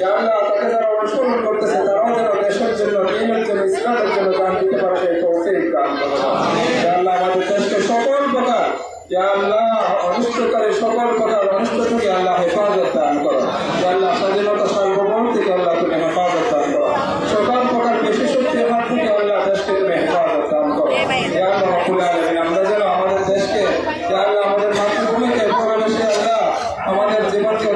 অনুসরণ করতেছে, তারাও যেন দেশের জন্য দিনের জন্য ইসলামের জন্য দান দিতে পারে, সেই তৌফিক দান আল্লাহ, আমাদের দেশকে সকল প্রকার আল্লাহ, অনিষ্টকারী সকল প্রকার অনিষ্ট থেকে আল্লাহ হেফাজত দান করো। আল্লাহ, স্বাধীনতা সার্বভৌম থেকে আল্লাহ তুমি হেফাজত দান করো। আল্লাহ আল্লাহ আল্লাহ আল্লাহ, আমাদের জীবনকে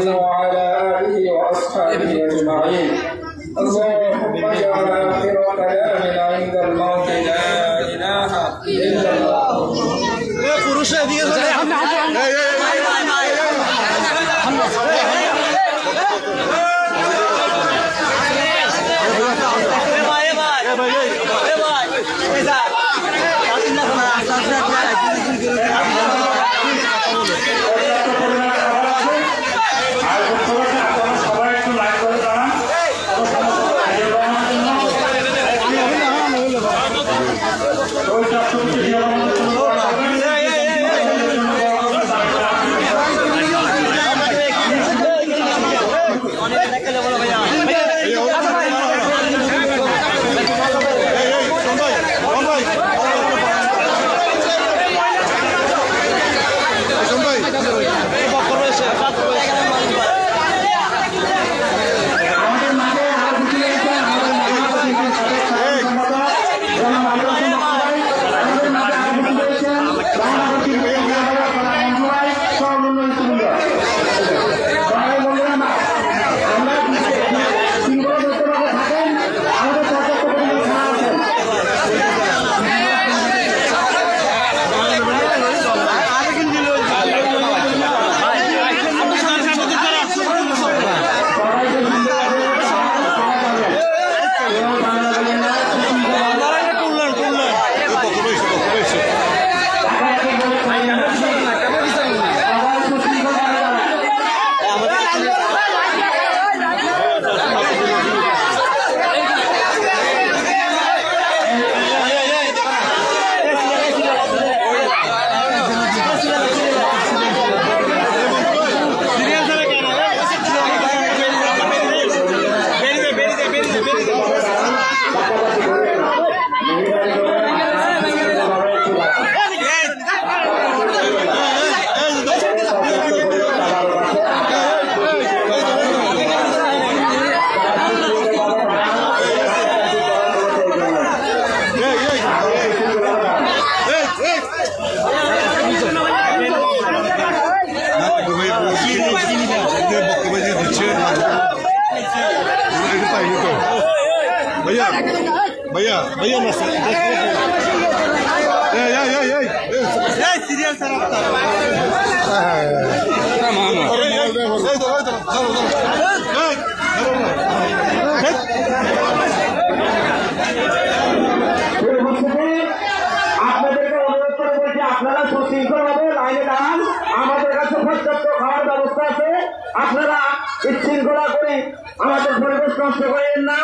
عنه وعلى آله وأصحابه أجمعين اللهم اجعل آخر كلامنا عند الموت لا إله إلا الله يا فروش هذه Thank you. भैया भैया না সিরিয়াল স্যার আপনারা সুশৃঙ্খল ভাবে লাইনে দাঁড়ান। আমাদের কাছে পর্যাপ্ত খাওয়ার আপনারা বিশৃঙ্খলা করে আমাদের পরিবেশ নষ্ট করেন না।